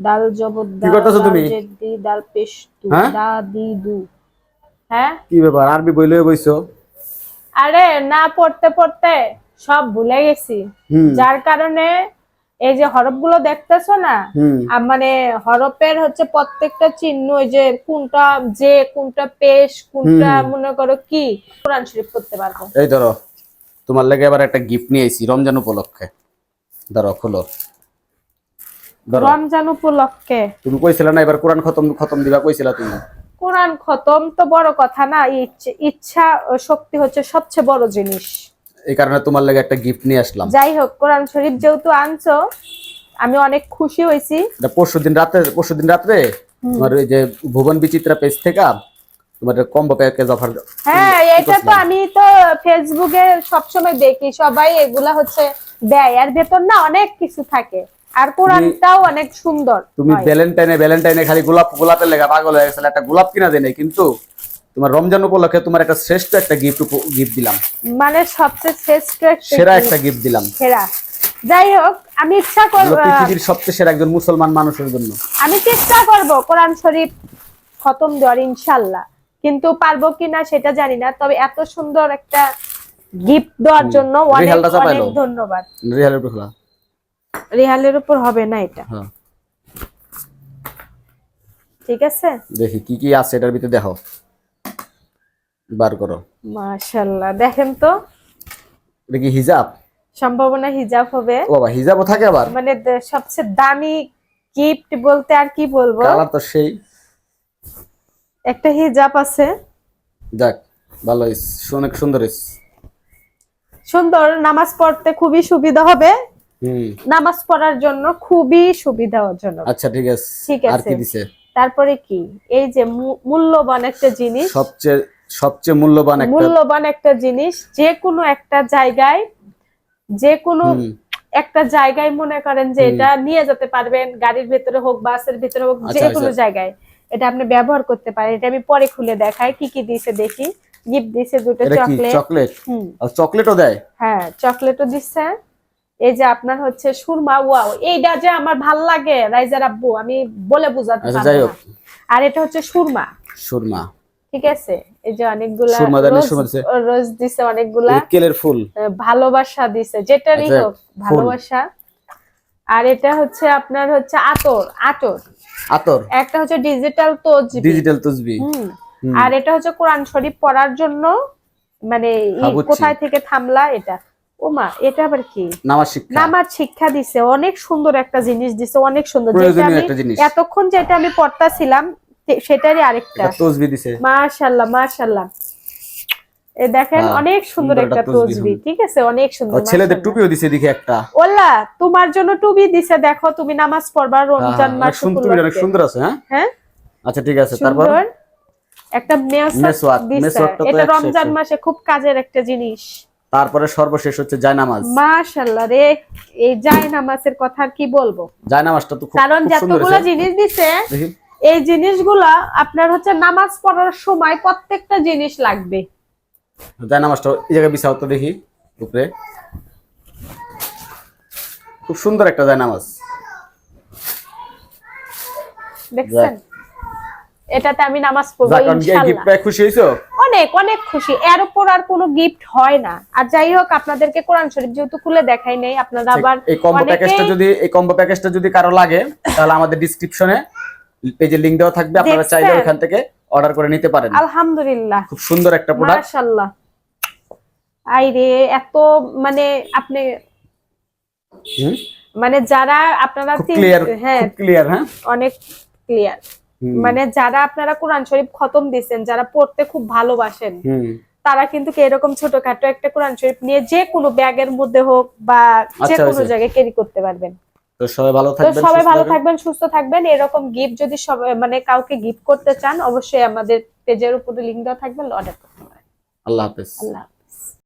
দাল কি করতেছো তুমি? দাল পেশতু হ্যাঁ? দা দি দু। হ্যাঁ? কি ব্যাপার? আরবি বইছো? আরে না পড়তে পড়তে সব ভুলে গেছি। যার কারণে এই যে হরফগুলো দেখতেছো না মানে হরফের হচ্ছে প্রত্যেকটা চিহ্ন ওই যে কোনটা যে কোনটা পেশ কোনটা মনে করো কি কোরআন শরীফ করতে পারব। এই ধরো তোমার লেগে আবার একটা গিফট নিয়ে আইছি রমজান উপলক্ষে। ধরো খোলো। রমজান উপলক্ষে। তুমি কইছিলা না এবার কোরআন খতম খতম দিবা কইছিলা তুমি? কোরআন খতম তো বড় কথা না ইচ্ছা শক্তি হচ্ছে সবচেয়ে বড় জিনিস। এই কারণে তোমার লেগে একটা গিফট নিয়ে আসলাম। যাই হোক কোরআন শরীফ যেহেতু আনছো আমি অনেক খুশি হয়েছি। এটা পরশু দিন রাতে পরশু দিন রাত্রে তোমার ওই যে ভুবন বিচিত্রা পেজ থেকে তোমার কম্বো প্যাকেজ অফার হ্যাঁ এটা তো আমি তো ফেসবুকে সবসময় দেখি সবাই এগুলা হচ্ছে দেয় আর ভেতর না অনেক কিছু থাকে। আর কোরআনটাও অনেক সুন্দর তুমি ভ্যালেন্টাইনে ভ্যালেন্টাইনে খালি গোলাপ গোলাপের লেগা পাগল হয়ে গেছিল একটা গোলাপ কিনা দেয় কিন্তু তোমার রমজান উপলক্ষে তোমার একটা শ্রেষ্ঠ একটা গিফট গিফট দিলাম। মানে সবচেয়ে শ্রেষ্ঠ একটা সেরা একটা গিফট দিলাম। সেরা। যাই হোক আমি ইচ্ছা করব পৃথিবীর সবচেয়ে সেরা একজন মুসলমান মানুষের জন্য। আমি চেষ্টা করব কোরআন শরীফ খতম দেওয়ার ইনশাল্লাহ কিন্তু পারব কিনা সেটা জানি না তবে এত সুন্দর একটা গিফট দেওয়ার জন্য অনেক অনেক ধন্যবাদ। রিহালের রেহালের উপর হবে না এটা। হ্যাঁ। ঠিক আছে? দেখি কি কি আছে এটার ভিতরে দেখো। বার করো। মাশাল্লাহ দেখেন তো। এটা কি হিজাব? সম্ভাবনা হিজাব হবে। ও বাবা হিজাবও থাকে আবার। মানে সবচেয়ে দামি গিফট বলতে আর কি বলব? কালার তো সেই। একটা হিজাব আছে। যাক ভালো অনেক সুন্দর সুন্দর নামাজ পড়তে খুবই সুবিধা হবে। নামাজ পড়ার জন্য খুবই সুবিধাজনক। আচ্ছা ঠিক আছে। ঠিক আর আছে। কি দিছে? তারপরে কি? এই যে মূল্যবান একটা জিনিস। সবচেয়ে সবচেয়ে মূল্যবান একটা মূল্যবান একটা জিনিস যে কোনো একটা জায়গায় যে কোনো একটা জায়গায় মনে করেন যে এটা নিয়ে যেতে পারবেন গাড়ির ভিতরে হোক বাসের ভিতরে হোক যে আচ্ছা, কোনো আচ্ছা। জায়গায়। এটা আপনি ব্যবহার করতে পারেন। এটা আমি পরে খুলে দেখাই। কি কি দিছে দেখি। গিফট দিছে দুটো চকলেট। চকলেট? চকলেটও দেয়? হ্যাঁ চকলেটও দিচ্ছে এই যে আপনার হচ্ছে সুরমা ওয়াও এইটা যে আমার ভালো লাগে রাইজার আব্বু আমি বলে বুঝাতে আচ্ছা পারব আর এটা হচ্ছে সুরমা। সুরমা। ঠিক আছে? এই যে অনেকগুলা সুরমা দানি, রোজ দিছে। রোজ দিছে অনেকগুলা। কেলের ফুল। ভালোবাসা দিছে যেটারই আচ্ছা, হোক ভালোবাসা। আর এটা হচ্ছে আপনার হচ্ছে আতর আতর। আতর। একটা হচ্ছে ডিজিটাল তসবি। ডিজিটাল তসবি। আর এটা হচ্ছে কোরআন শরীফ পড়ার জন্য মানে। কোথায় থেকে থামলা এটা? ওমা এটা আবার কি? নামাজ শিক্ষা। নামাজ শিক্ষা দিছে অনেক সুন্দর একটা জিনিস দিছে অনেক সুন্দর। যেটা আমি জিনিস। এতক্ষণ যেটা আমি পড়তাছিলাম সেটারই আরেকটা। তসবি দিছে। মাশাল্লাহ মাশাল্লাহ। এ দেখেন হ্যাঁ, অনেক সুন্দর একটা তসবি ঠিক আছে? অনেক সুন্দর ছেলেদের টুপিও দিছে দেখি একটা। ওল্লা তোমার জন্য টুবি দিছে দেখো তুমি নামাজ পড়বা রমজান হ্যাঁ, মাস সুন্দর অনেক সুন্দর আছে হ্যাঁ? হ্যাঁ? আচ্ছা ঠিক আছে তারপর? একটা মেসওয়াক, দিছে। এটা রমজান মাসে খুব কাজের একটা জিনিস। তারপরে সর্বশেষ হচ্ছে জায়নামাজ। মাশাআল্লাহ রে এই জায় নামাজের কথা আর কি বলব? জায়নামাজটা তো খুব কারণ যতগুলো জিনিস দিছে এই জিনিসগুলা আপনার হচ্ছে নামাজ পড়ার সময় প্রত্যেকটা জিনিস লাগবে। জায়নামাজটা এই জায়গায় বিছাও তো দেখি উপরে। খুব সুন্দর একটা জায়নামাজ। দেখছেন? এটাতে আমি নামাজ পড়ব ইনশাআল্লাহ। খুশি হইছো অনেক অনেক খুশি। এর উপর আর কোনো গিফট হয় না। আর যাই হোক আপনাদেরকে কোরআন শরীফ যেহেতু খুলে দেখাই নেই আপনারা আবার এই কম্বো প্যাকেজটা যদি এই কম্বো প্যাকেজটা যদি কারও লাগে তাহলে আমাদের ডিসক্রিপশনে পেজে লিংক দেওয়া থাকবে আপনারা চাইলে ওখান থেকে অর্ডার করে নিতে পারেন। আলহামদুলিল্লাহ। খুব সুন্দর একটা প্রোডাক্ট মাশাআল্লাহ। আই রে এত মানে আপনি মানে যারা আপনারা ক্লিয়ার হ্যাঁ ক্লিয়ার হ্যাঁ? অনেক ক্লিয়ার মানে যারা আপনারা কোরআন শরীফ খতম দিচ্ছেন যারা পড়তে খুব ভালোবাসেন তারা কিন্তু এরকম ছোটখাটো একটা কোরআন শরীফ নিয়ে যে কোনো ব্যাগের মধ্যে হোক বা যে আচ্ছা, কোনো আচ্ছা। জায়গায় ক্যারি করতে পারবেন তো সবাই ভালো থাকবেন সবাই সুস্থ ভালো থাকবেন। থাকবেন সুস্থ থাকবেন এরকম গিফট যদি মানে কাউকে গিফট করতে চান অবশ্যই আমাদের পেজের উপরে লিংক দেওয়া থাকবে অর্ডার করতে পারেন আল্লাহ হাফেজ আল্লাহ।